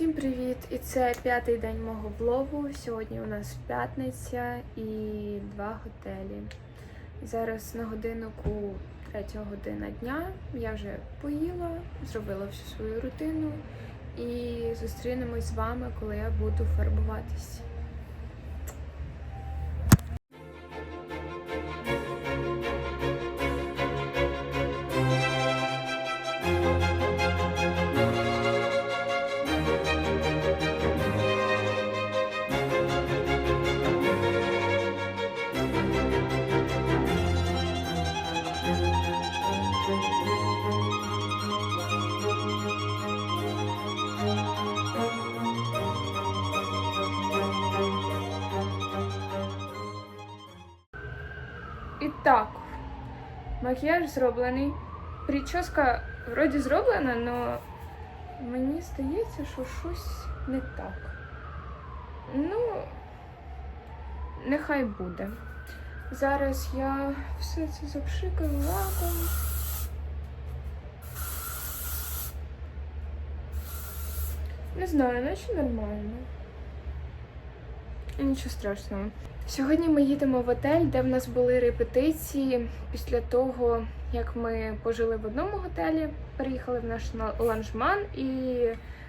Всім привіт! І це п'ятий день мого влогу. Сьогодні у нас п'ятниця і два готелі. Зараз на годиннику третя година дня. Я вже поїла, зробила всю свою рутину і зустрінемось з вами, коли я буду фарбуватись. Макіяж зроблений. Прическа вроді зроблена, але мені здається, що щось не так. Ну, нехай буде. Зараз я все це запшикаю лаком. Не знаю, наче нормально. Нічого страшного. Сьогодні ми їдемо в отель, де в нас були репетиції після того, як ми пожили в одному готелі, переїхали в наш ланжман, і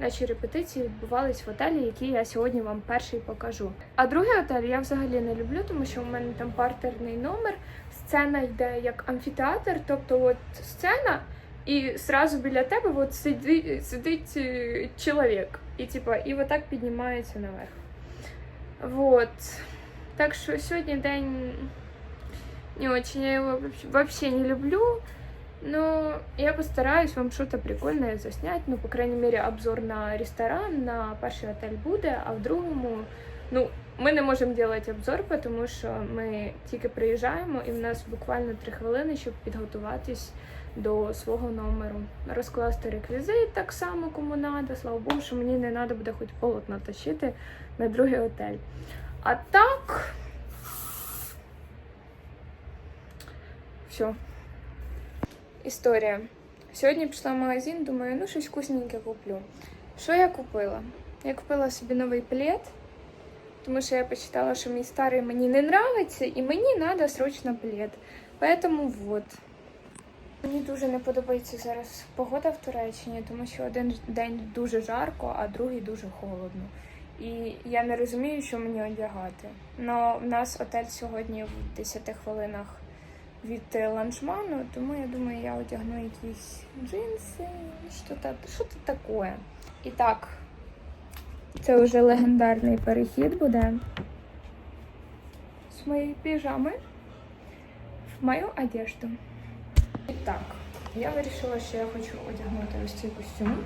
наші репетиції відбувались в отелі, який я сьогодні вам перший покажу. А другий готель я взагалі не люблю, тому що у мене там партерний номер. Сцена йде як амфітеатр, тобто от сцена, і зразу біля тебе от сиди, сидить е, чоловік. І типа, і отак піднімається наверх. Вот. Так что сегодня день не очень, я его вообще- не люблю, но я постараюсь вам что-то прикольное заснять, ну, по крайней мере, обзор на ресторан, на перший отель буде, а в другому, ну, ми не можемо робити обзор, тому що ми тільки приїжджаємо, і в нас буквально три хвилини, щоб підготуватись до свого номеру. Розкласти реквізит так само, кому треба. Слава Богу, що мені не треба буде хоч полотно тащити на другий отель. А так. Все. Історія. Сьогодні пішла в магазин, думаю, ну щось вкусненьке куплю. Що я купила? Я купила собі новий плед, тому що я почитала, що мій старий мені не нравиться, і мені треба срочно плед. Поэтому вот. Мені дуже не подобається зараз погода в Туреччині, тому що один день дуже жарко, а другий дуже холодно. І я не розумію, що мені одягати. Но в нас отель сьогодні в 10 хвилинах від е, ланжману, тому я думаю, я одягну якісь джинси, що таке. І так, це вже легендарний перехід буде з моєї піжами в мою одежду. І так, я вирішила, що я хочу одягнути ось цей костюм.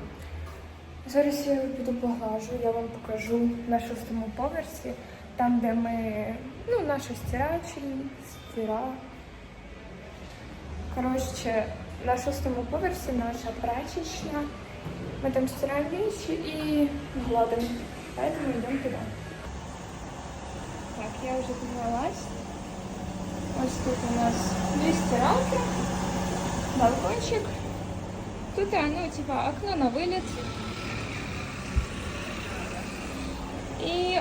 Зараз я піду поглажу, я вам покажу на шостому поверсі, там, де ми, ну, наша стирачі, стира. Коротше, на шостому поверсі наша прачечня. Ми там стираємо вещи і гладимо. Поэтому йдемо туди. Так, я вже піднялась. Ось тут у нас дві стиралки, балкончик. Тут, ну, типа, окно на виліт.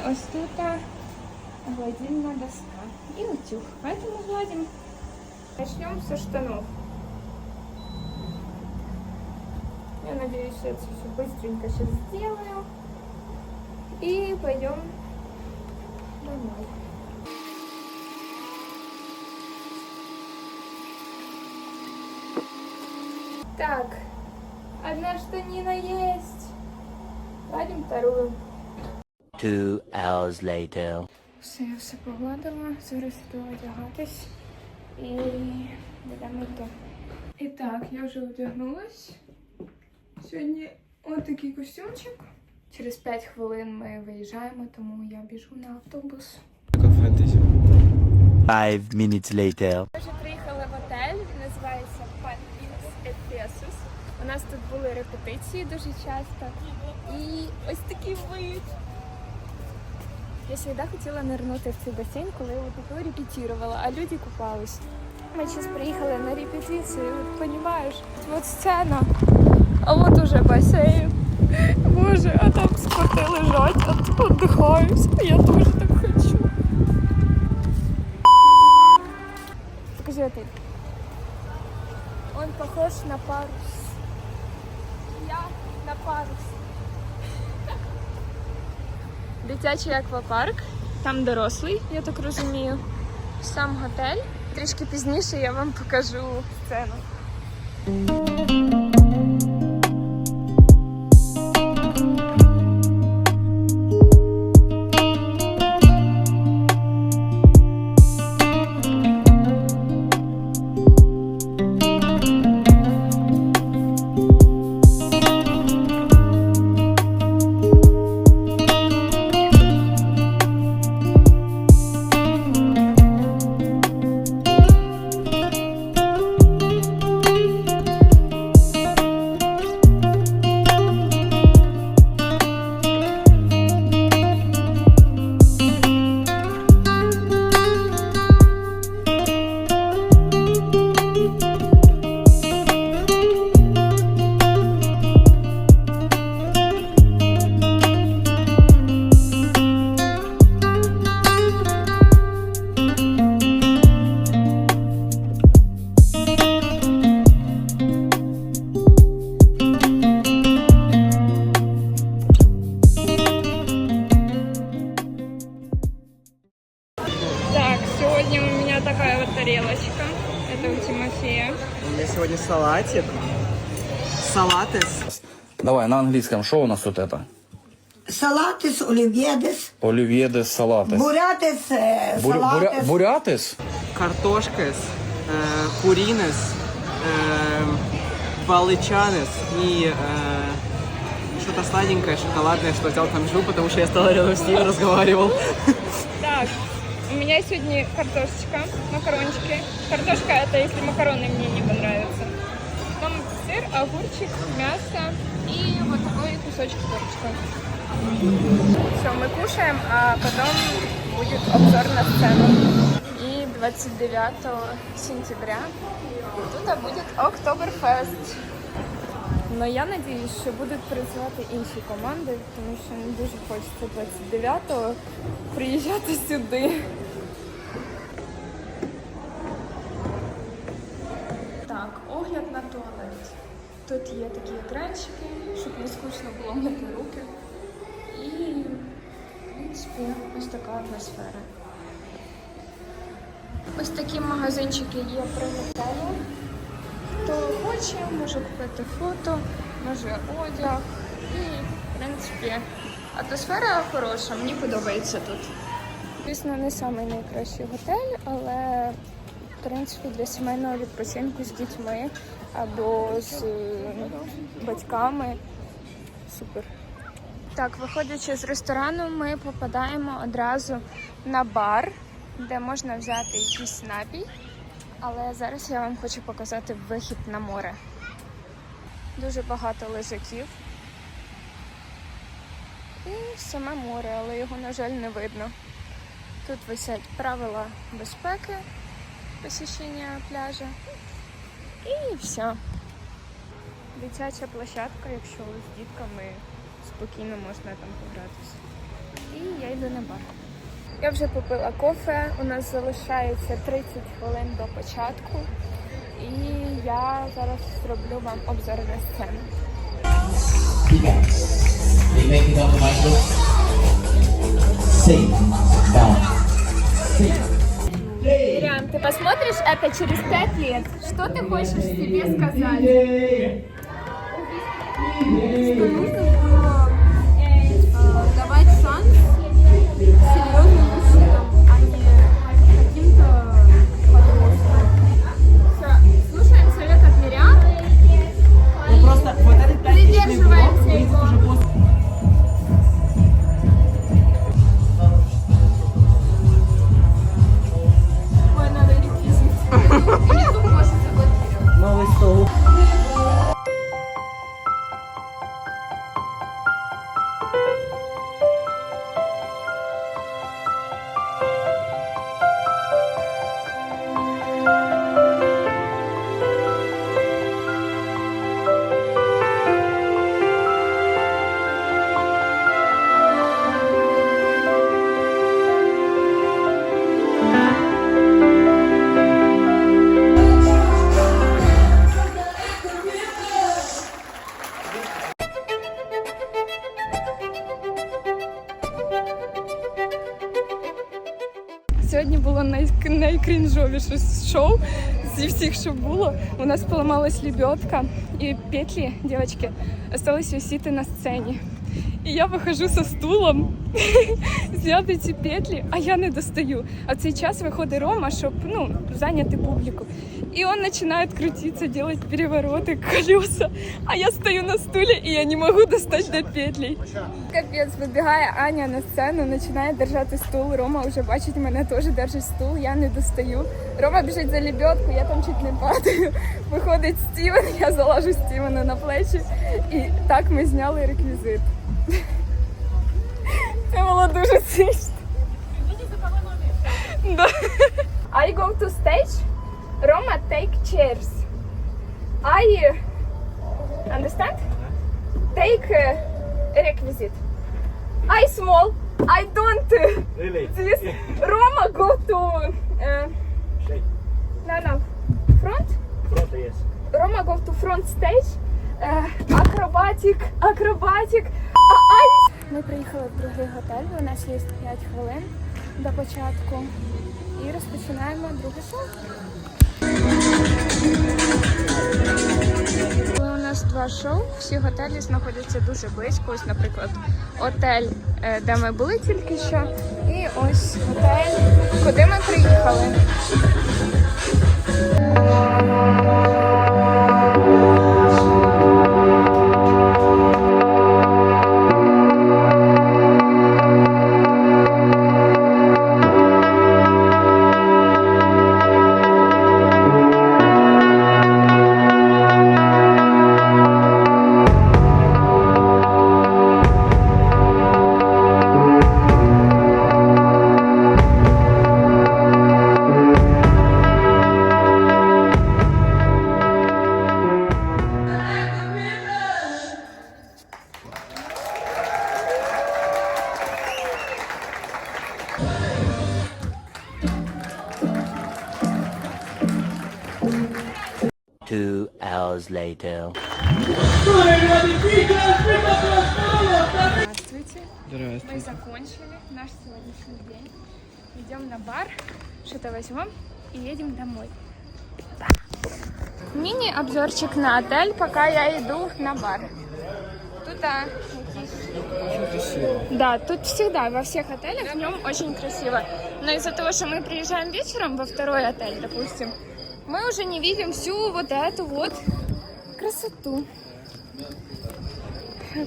Ось тут гладильная доска и утюг. Поэтому гладим. Начнем со штанов. Я надеюсь, я это все быстренько сейчас сделаю. И пойдем домой. Так, одна штанина есть. Гладим вторую. Two hours later. Все, я все погладила. Зараз іду одягатись і будемо йти. І так, я вже одягнулась. Сьогодні отакий костюмчик. Через 5 хвилин ми виїжджаємо, тому я біжу на автобус. Five minutes later. Ми вже приїхали в отель, називається Pan Ephesus. У нас тут були репетиції дуже часто. І ось такий вид. Я завжди хотіла нирнути в цей басейн, коли я тут репетировала, а люди купались. Ми зараз приїхали на репетицію, от, розумієш, от сцена, а от уже басейн. Боже, а там спорти лежать, от, отдихаюсь, а я теж так хочу. А ты. Он похож на парус. Я на парус. Дитячий аквапарк. Там дорослий, я так розумію. Сам готель. Трішки пізніше я вам покажу сцену. сегодня у меня такая вот тарелочка. Это у Тимофея. У меня сегодня салатик. Салатес. Давай на английском, что у нас тут это? Салатис, олів'єдис, Оливьедес салатес. бурятис, е, Буря- буря- салатис. бурятес? Картошкес. Э, куринес. Э, балычанес. И э, что-то сладенькое, шоколадное, что взял там жил, потому что я стал рядом с ней и разговаривал. Так, у меня сегодня картошечка, макарончики. Картошка это если макароны мне не понравятся. Потом сыр, огурчик, мясо и вот такой кусочек торчика. Все, мы кушаем, а потом будет обзор на сцену. И 29 сентября тут будет Октоберфест. Но я надіюсь, що будуть працювати інші команди, тому що не дуже хочеться 29-го приїжджати сюди. Тут є такі екранчики, щоб не скучно було мити руки. І, в принципі, ось така атмосфера. Ось такі магазинчики є при готелі. Хто хоче, може купити фото, може одяг. І, в принципі, атмосфера хороша, мені подобається тут. Звісно, не найкращий готель, але принципі для сімейного відпочинку з дітьми або з е, батьками супер. Так, виходячи з ресторану, ми попадаємо одразу на бар, де можна взяти якийсь напій. Але зараз я вам хочу показати вихід на море. Дуже багато лежаків. І саме море, але його, на жаль, не видно. Тут висять правила безпеки посещення пляжа. І все. Дитяча площадка, якщо з дітками спокійно можна там погратися. І я йду на бар. Я вже попила кофе, у нас залишається 30 хвилин до початку. І я зараз зроблю вам обзор на сцену. The mic. Sing. Down. Мирян, ты посмотришь это через 5 лет? Что ты хочешь себе сказать? что нужно Сьогодні було най... найкрінжовіше шоу зі всіх, що було. У нас поламалась лебедка, і петлі, дівчатки, залишилися висіти на сцені. І я виходжу со стулом зняти ці петлі, а я не достаю. А в цей час виходить Рома, щоб ну, зайняти публіку. И он начинает крутиться, делать перевороты, колеса. А я стою на стуле, и я не могу достать до петлей. Капец, вибігає Аня на сцену, починає держати стул. Рома вже бачить мене теж держить стул, я не достаю. Рома біжить за лебедку, я там чуть не падаю. Виходить Стівен, я залажу Стівена на плечі. І так ми зняли реквізит. Це було дуже смішно. Да. I go to stage. Roma take chairs. I uh, understand? Take uh, requisite. I small. I don't. Uh, Really? this. Roma go to. Uh, no, no. Front. yes. Roma go to front stage. Uh, acrobatic, acrobatic. Ми приїхали в другий готель. У нас є 5 хвилин до початку. І розпочинаємо друге шоу. У нас два шоу. Всі готелі знаходяться дуже близько. Ось, наприклад, отель, е, де ми були тільки що, і ось готель, куди ми приїхали. Two hours later. Здравствуйте. Здравствуйте. Мы закончили наш сегодняшний день. Идем на бар, что-то возьмем и едем домой. Мини-обзорчик на отель, пока я иду на бар. Тут, а, да, тут всегда, во всех отелях в нем очень красиво. Но из-за того, что мы приезжаем вечером во второй отель, допустим, мы уже не видим всю вот эту вот красоту.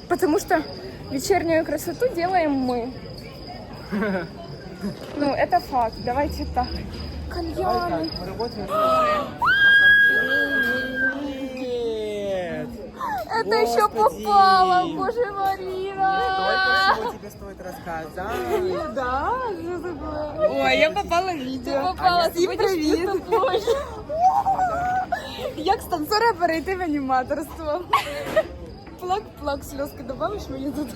Потому что вечернюю красоту делаем мы. Ну, это факт. Давайте так. Кальяны. Мы работаем Это еще попало, боже Марина. тебе стоит рассказать. Да, Ой, я попала в відео. попала. Всім привіт. Як з танцора перейти в аніматорство? Плак-плак, сльозки добавиш мені тут?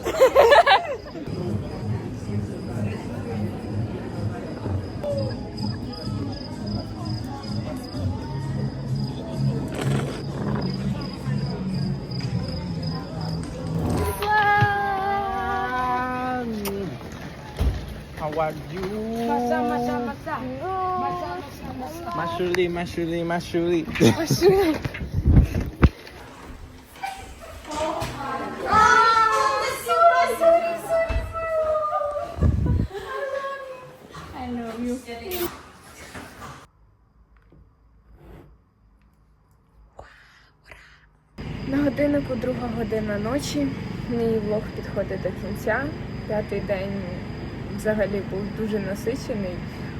You? Mashuli, mashuli, mashuli. На годиннику друга година ночі. Мій влог підходить до кінця. П'ятий день взагалі був дуже насичений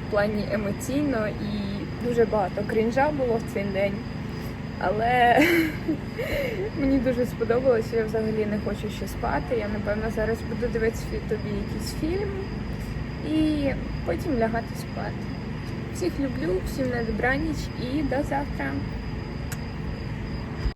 в плані емоційно і дуже багато крінжа було в цей день. Але мені дуже сподобалося, я взагалі не хочу ще спати. Я напевно зараз буду дивитися тобі якийсь фільм і потім лягати спати. Всіх люблю, всім на добраніч і до завтра.